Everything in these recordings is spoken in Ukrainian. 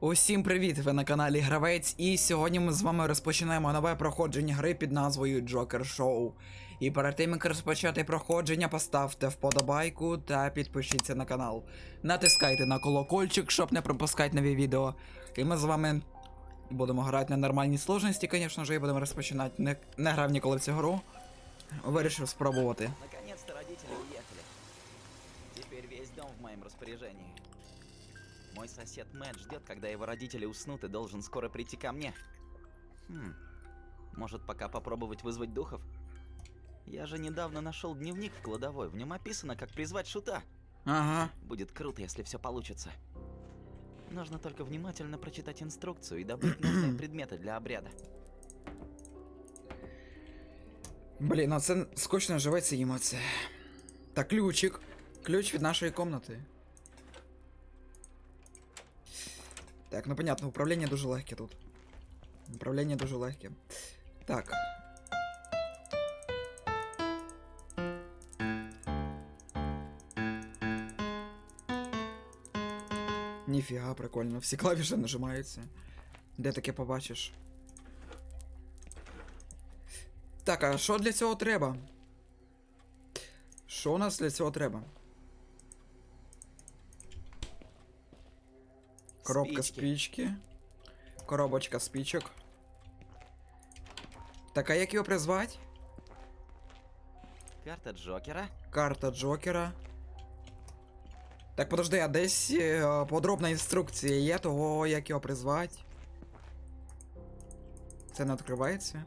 Усім привіт! Ви на каналі Гравець, і сьогодні ми з вами розпочинаємо нове проходження гри під назвою Joker Show. І перед тим як розпочати проходження, поставте вподобайку та підпишіться на канал. Натискайте на колокольчик, щоб не пропускати нові відео. І ми з вами будемо грати на нормальній сложності, звісно ж, і будемо розпочинати. Не, не грав ніколи в цю гру. Вирішив спробувати. Наконец-то родители уехали. Теперь весь дом в моем распоряжении. Мой сосед Мэтт ждет, когда его родители уснут и должен скоро прийти ко мне. Хм. Может, пока попробовать вызвать духов? Я же недавно нашел дневник в кладовой. В нем описано, как призвать шута. Ага. Будет круто, если все получится. Нужно только внимательно прочитать инструкцию и добыть нужные предметы для обряда. Блін, ну це скучно живеться їм оце. Та ключик. Ключ від нашої комнати. Так, ну понятно, управління дуже легке тут. Управління дуже легке. Так. Ніфіга, прикольно. Всі клавіші нажимаються. Де таке побачиш? Так, а що для цього треба? Що у нас для цього треба? Коробка Спички. спічки. Коробочка спічок. Так, а як його призвати? Карта Джокера. Карта Джокера. Так, подожди, а десь е, подробна інструкція є того, як його призвати. Це не відкривається.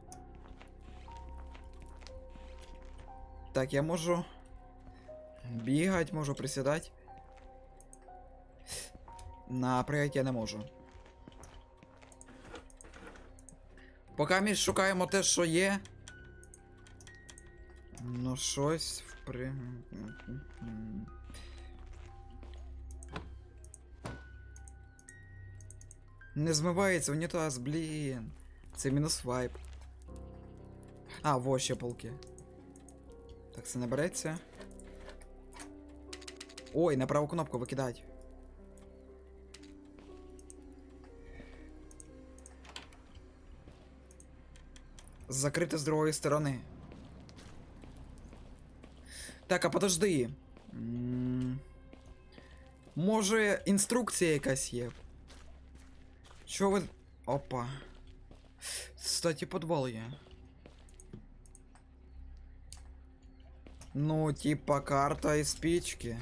Так, я можу. Бігати, можу присідати. На прийняття не можу. Поки ми шукаємо те, що є. Ну, щось в при... Не змивається унітаз, блін. Це мінус вайп. А, во ще полки. Так, це не береться. Ой, на праву кнопку викидать. Закрити з другої сторони. Так, а подожди. М, Може, інструкція якась є? Що ви. Опа. Кстати, підвал є. Ну, типа карта і спічки.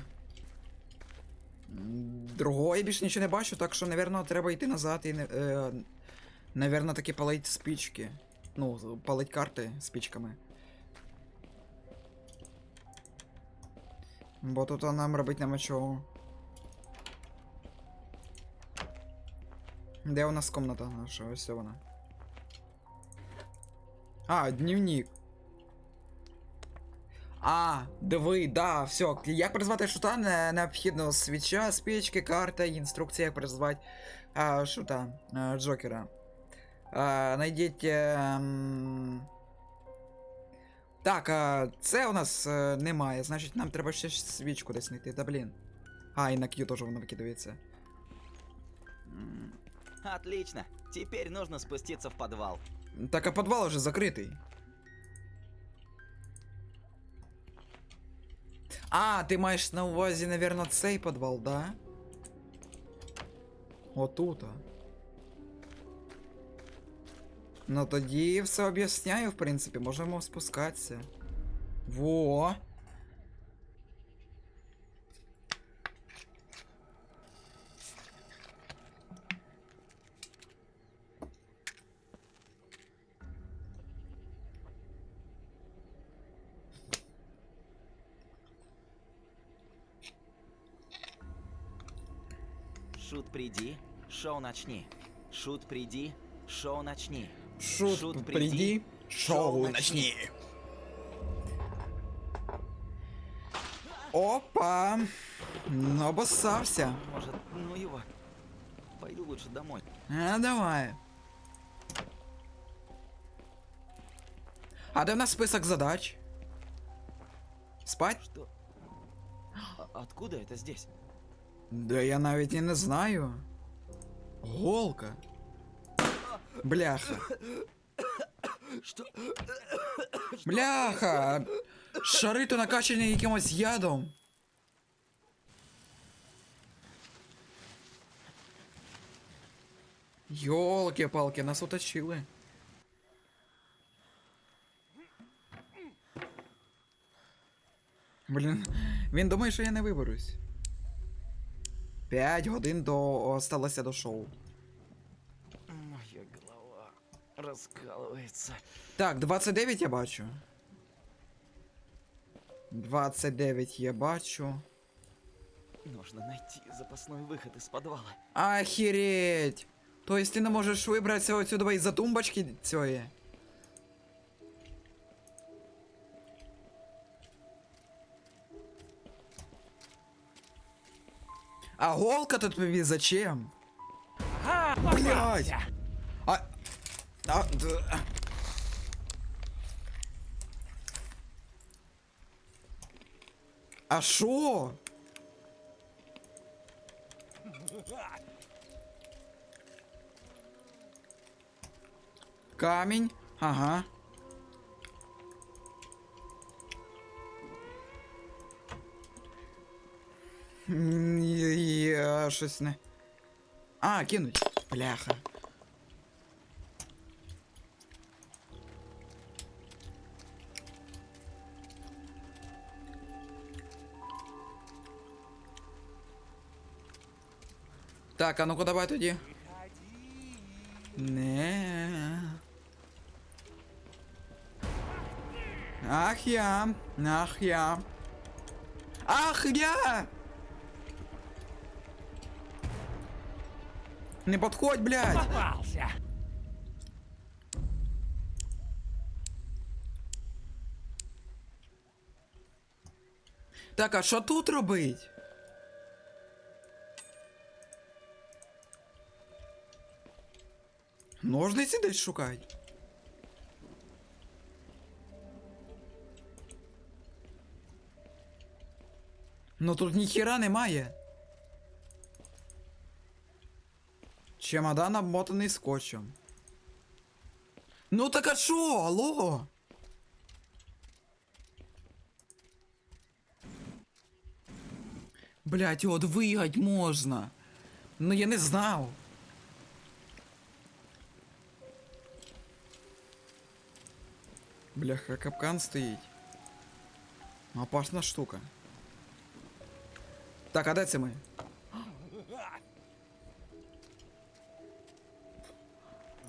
М, Другого я більше нічого не бачу, так що, напевно, треба йти назад і. Е, Навірно, таки палить спічки. Ну, палить карти спічками. Бо тут нам робити нема чого. Де у нас комната наша? Ось вона. А, дневник. А, диви, да, все. Як призвати шута, не, необхідно свіча, спічки, карта, інструкція, як призвати а, шута, а, Джокера. А, найдіть. ем, Так, а, це у нас е, немає, значить нам треба ще свічку десь знайти, да блін. А, і на Q теж воно викидається. М, Отлично. Теперь нужно спуститься в подвал. Так, а підвал уже закритий. А, ти маєш на увазі, навірно, цей підвал, да? Отута. Ну тоді все об'ясняю, в принципі, можемо спускатися. Во. Шут, приди, шоу начни. Шут, приди, шоу начни. Шут, Шут, приди, приди, шоу начни. Опа! Ну, обоссався. Может, ну его. Пойду лучше домой. А, давай. А де в нас список задач? Спать? Что? А- откуда это здесь? Да я навіть і не знаю. Голка. Бляха. Бляха! Шари то накачані якимось ядом. Йолки-палки, нас уточили. Блін, він думає, що я не виберусь. П'ять годин до осталося до шоу. раскалывается. Так, 29 я бачу. 29 я бачу. Нужно найти запасной выход из подвала. Охереть! То есть ти не можеш вибратися отсюда із-за тумбочки цієї? А голка тут тобі зачем? Блять! А... А... д- А шо? Камінь. Ага. Я. А, кинуть. Бляха. Так, а ну-ка давай тоді. Не. Ах я, ах я. Ах я! Не подходь, блядь! Попался! Так, а що тут робить? Ножниці десь шукать. Ну тут ніхіра немає. Чемодан обмотаний скотчем. Ну так а що, алло? Блять, його двигать можна. Ну я не знав. Бляха, капкан стоїть. Опасна штука. Так, а де це ми?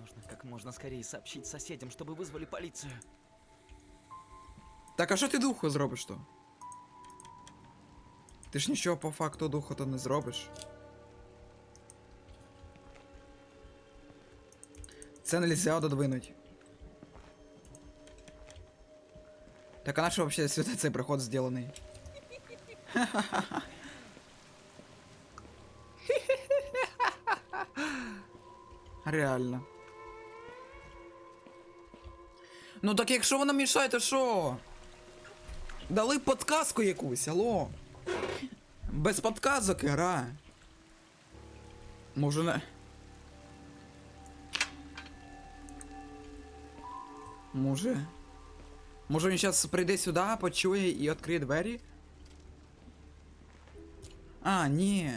Нужно как можно скорее сообщить соседям, чтобы вызвали полицию. Так, а що ти духу зробиш то? Ти ж нічого по факту духу то не зробиш. Це нельзя додвинуть. Так а на що вообще сюди цей проход зроблений? Реально. Ну так якщо вона мішає, то що? Дали подказку якусь, алло. Без подказок гра. Може не. Може. Може він зараз прийде сюди, почує і відкриє двері? А, ні.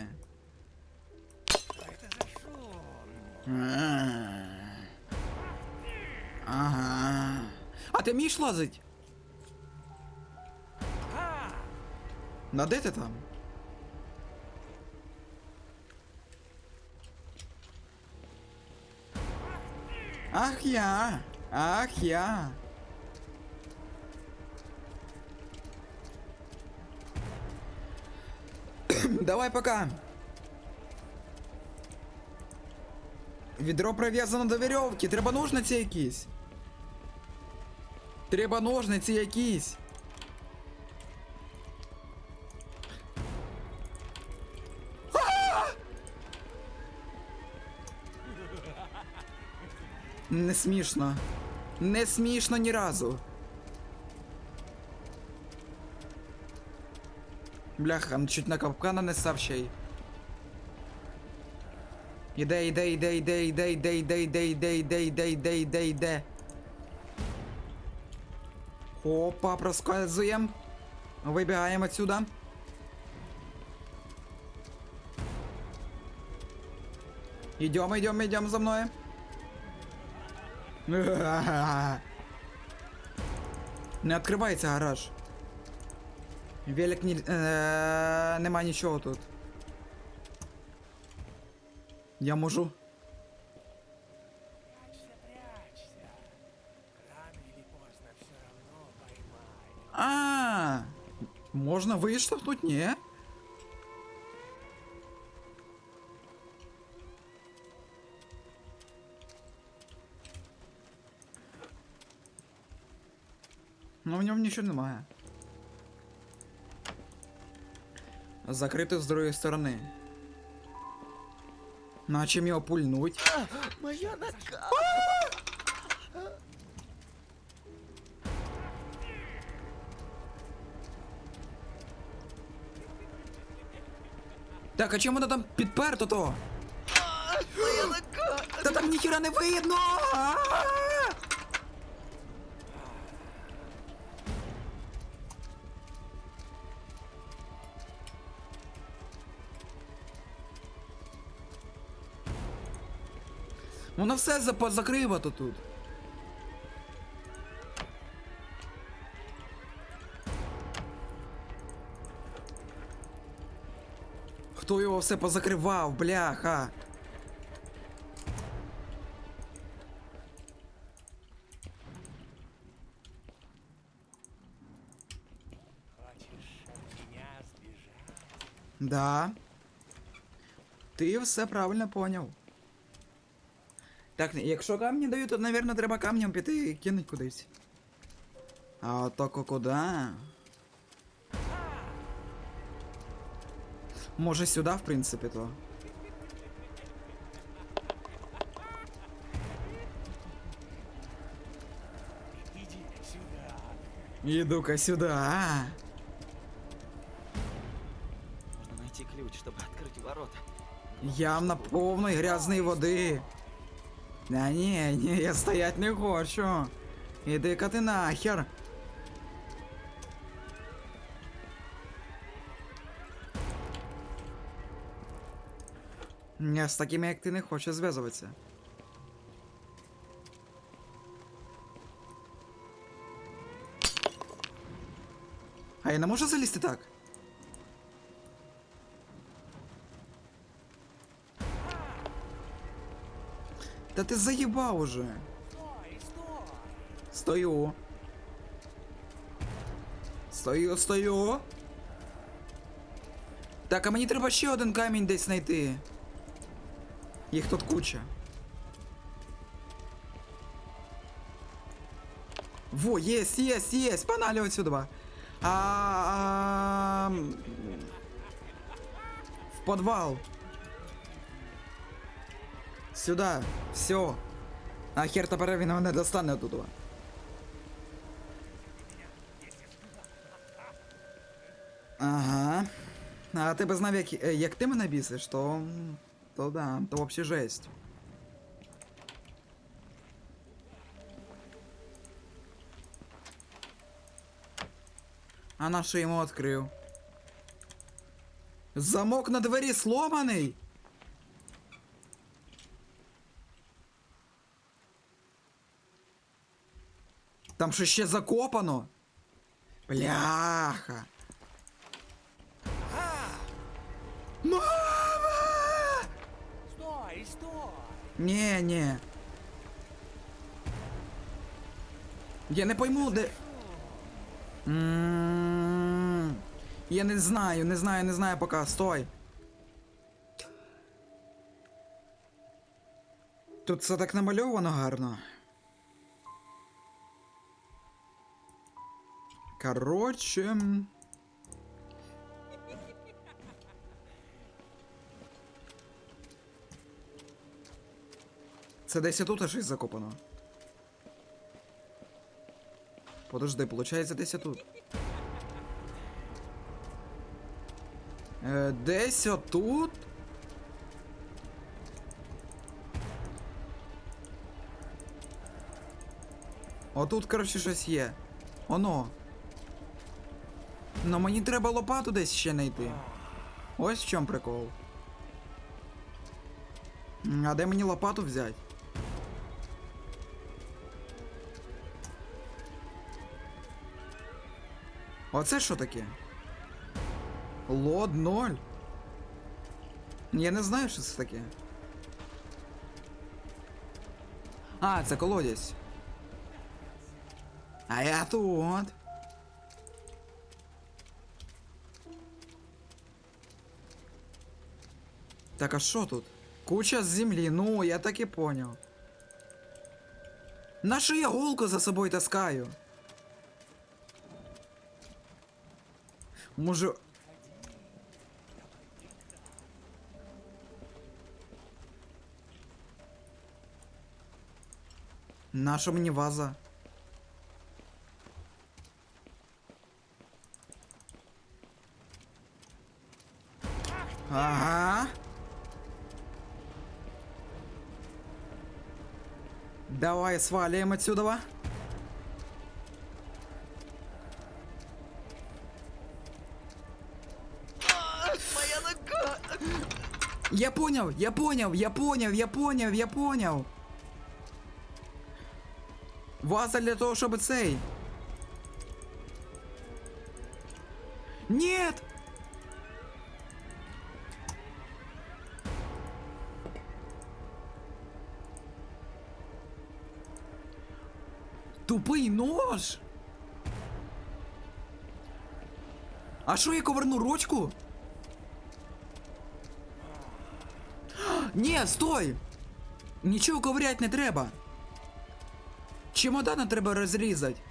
Ага. А ти вмієш лазить? На де ти там? Ах я! Ах я! Давай пока! Відро прив'язано до вірьовки, треба ножниці якісь. Треба ножниці якісь. Не смішно. Не смішно ні разу. Бляха, ну чуть на капкана не став ще й. Іде, іде, іде, іде, іде, іде, іде, іде, іде, іде, іде, іде, іде, іде. Опа, проскальзуємо. Вибігаємо отсюда. Идем, идем, идем за мною. Не відкривається гараж. Велик не Е, нема нічого тут. Я можу. А, можно выштовхнуть? Не. Но ну, в нем ничего не немає. Закрито з другої сторони. На чим його пульнуть? Моя нога! Так, а чим воно там підперто то? Та там ніхіра не видно! Воно все закривато тут. Хто його все позакривав, бляха? Да. Ти все правильно поняв. Так, якщо камні дають, то, мабуть, треба камнем піти і кинуть кудись. А от тако куди? Може сюди, в принципі, то. Иди сюда. Іду-ка сюди. а. Нужно найти ключ, чтобы открыть ворота. Явно повної грязної води. Да ні, ні, я стоять не хочу. Іди-ка ти нахер. Я з такими, як ти, не хочу зв'язуватися. А я не можу залізти так? Та ти заїбав уже. Стою. Стою, стою. Так, а мені треба ще один камінь десь знайти. Їх тут куча. Во, есть, есть, есть, погнали отсюда. А, а, в подвал. Сюда, все. А хер тепер він мене достане тут. Ага. А ти би знав, як, е, як ти мене бісиш, то. То да, то взагалі жесть. А на що йому відкрив? Замок на двері сломаний! Там що ще закопано? Бляха. Мама! Стой, стой. Ні, ні. Я не пойму, де. М, Я не знаю, не знаю, не знаю пока. Стой. Тут все так намальовано гарно. Короче. Це десь тут аж і закопано. Подожди, получається десь тут. Е, десь тут Отут, коротше, щось є. Оно. Ну мені треба лопату десь ще знайти. Ось в чому прикол. А де мені лопату взяти? Оце що таке? Лод 0. Я не знаю, що це таке. А, це колодязь. А я тут. Так, а що тут? Куча землі, ну, я так і поняв. На що я голку за собою таскаю? Може. Наша мені ваза? Давай свалим отсюда. Моя нога! Я понял, я понял, я понял, я понял, я понял. Ваза для того, чтобы цей. Тупий нож! А що я коверну ручку? Ні, стой! Нічого ковырять не треба. Чемодана треба розрізати.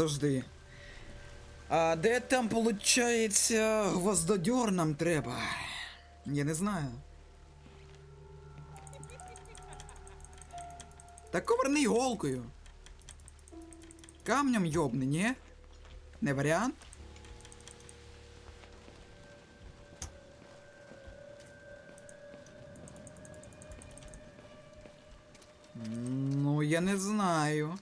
Подожди. А де там, получається, гвоздодер нам треба? Я не знаю. Так коверни голкою. Камнем йобни, ні? Не варіант? Ну, я не знаю.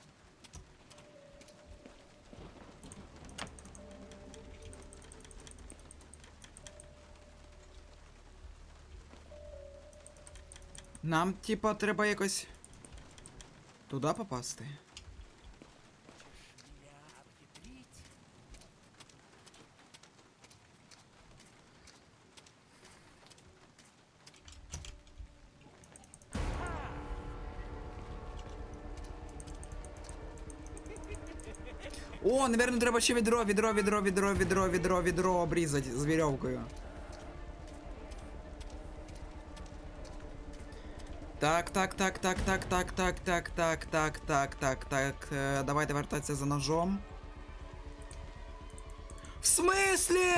Нам, типа, треба якось туди попасти. О, наверное, треба ще відро, відро, відро, відро, відро, відро, відро обрізати з вірьовкою. Так, так, так, так, так, так, так, так, так, так, так, так, так. Давайте вертатися за ножом. В смислі?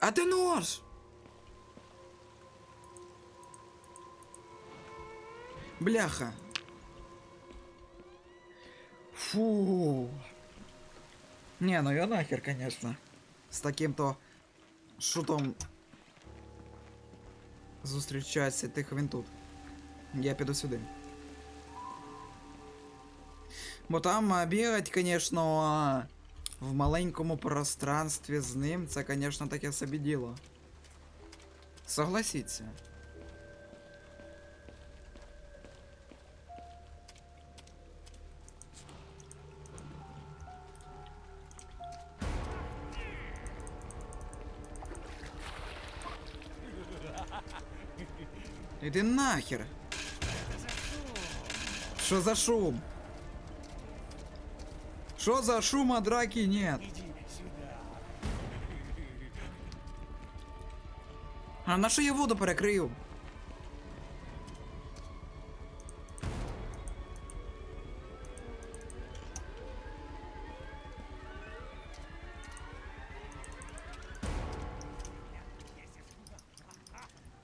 А де нож? Бляха. Фу. Не, ну я нахер, конечно. З таким-то шутом зустрічається, тихо він тут. Я піду сюди. Бо там а, бігать, конечно, а, в маленькому пространстві з ним, це, конечно, таке собі діло. Согласіться. Іди нахер. Що за шум? Що за шум, а драки нет? А на що я воду перекрив?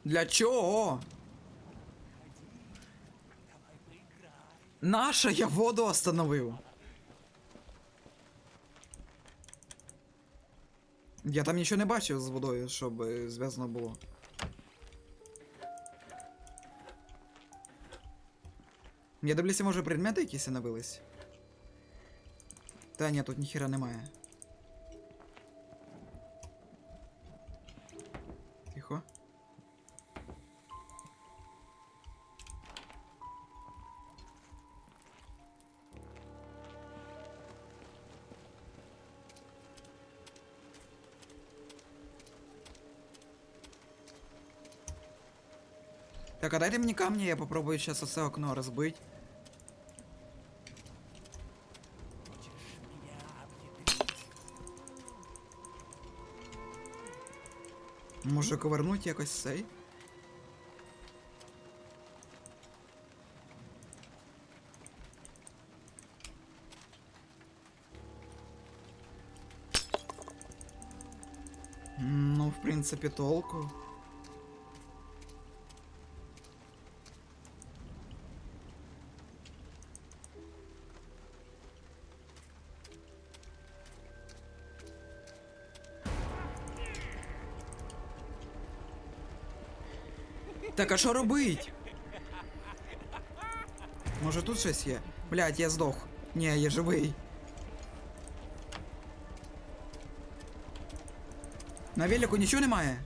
Для чого? Наша я воду остановив. Я там нічого не бачив з водою, щоб е, зв'язано було. Я дивлюся, може предмети якісь оновились? Та ні, тут ніхіра немає. Так, а дайте мені камні, я попробую сейчас оце окно розбить. Хочешь меня объединить? Може ковернуть якось цей? Ну, в принципі, толку. А що робить? Може тут щось є? Блять, я здох. Ні, я живий. На велику нічого немає?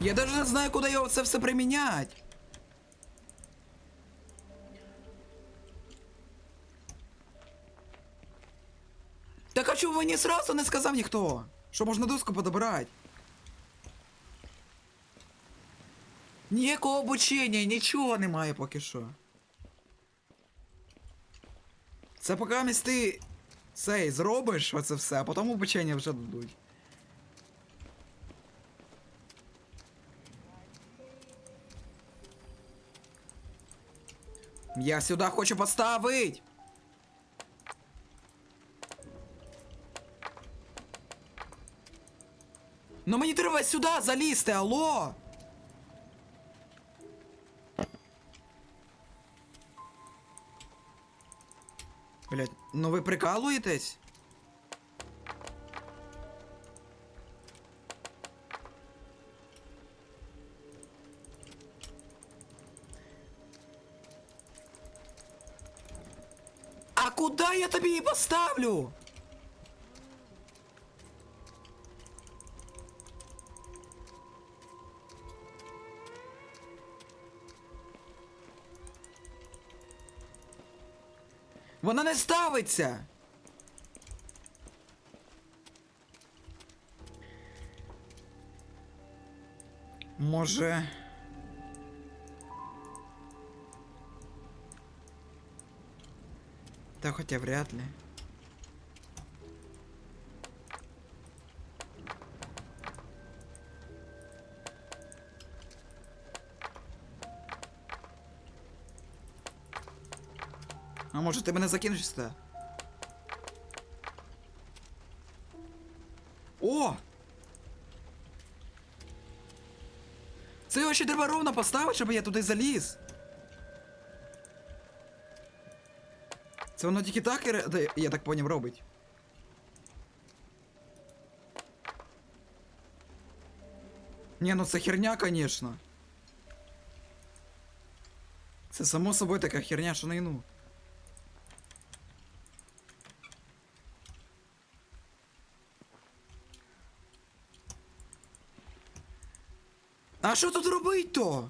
Я даже не знаю, куди його це все примінять. А чого мені сразу не сказав ніхто? Що можна доску подобрати? Ніякого обучення, нічого немає поки що. Це поки місь ти цей зробиш оце все, а потім обучення вже дадуть. Я сюди хочу поставить! Ну мені треба сюди залізти, алло! Блять, ну ви прикалуєтесь? А куда я тобі її поставлю? Вона не ставиться. Може. Та хоча вряд ли. А може ти мене закинеш сюди? О! Це його ще треба ровно поставити, щоб я туди заліз. Це воно тільки так, я так поняв, робить. Ні, ну це херня, конечно. Це само собою така херня, що не А що тут робить то?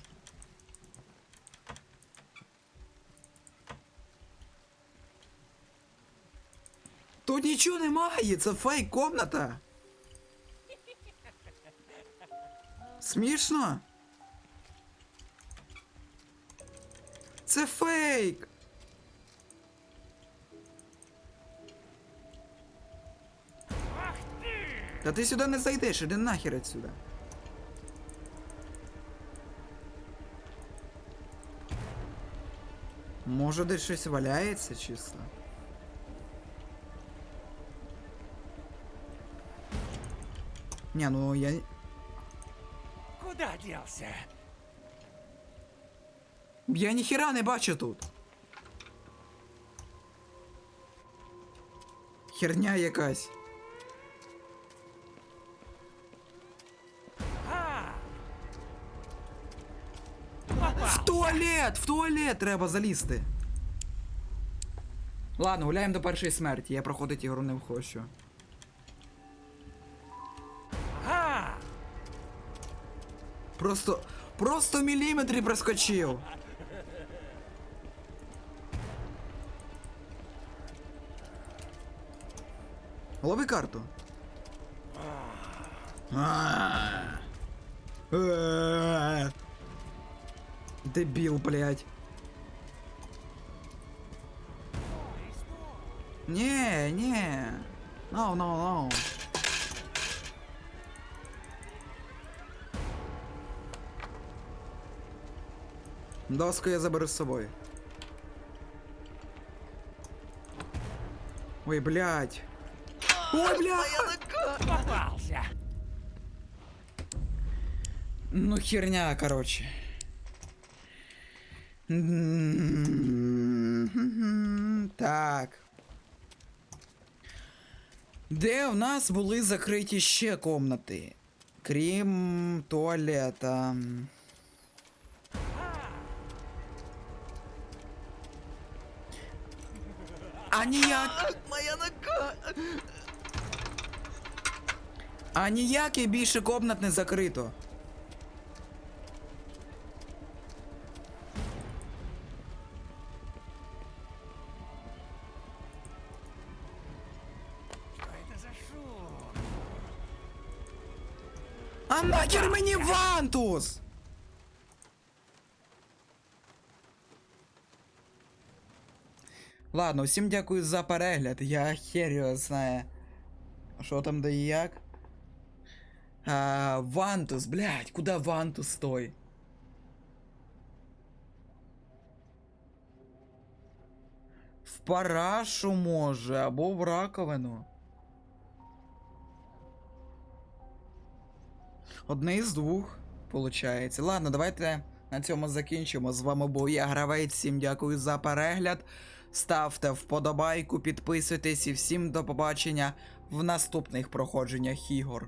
Тут нічого немає, це фейк комната. Смішно? Це фейк! Та ти сюди не зайдеш, іди нахер отсюда. Може десь щось валяється чисто? Не, ну я... Куда делся? Я ніхіра не бачу тут. Херня якась. Туалет! В туалет треба залізти. Ладно, гуляємо до першої смерті. Я проходити ігру не хочу. А! Просто. Просто міліметрі проскочив. Лови карту. А. Е. Дебіл, блядь. Не, не. No, no, no. Доску я заберу з собою. Ой, блядь. Ой, блядь. Попался! Ну, херня, короче. Так. Де в нас були закриті ще комнати? Крім туалета. А ніяк. Моя нога! А ніякий більше комнат не закрито. А нахер мені Вантус! Ладно, всім дякую за перегляд. Я хер його знає. Що там да і як? А, Вантус, блядь, куди Вантус той? В парашу може, або в раковину. Одне із двох, виходить. Ладно, давайте на цьому закінчимо. З вами був я, гравець. Всім дякую за перегляд. Ставте вподобайку, підписуйтесь і всім до побачення в наступних проходженнях ігор.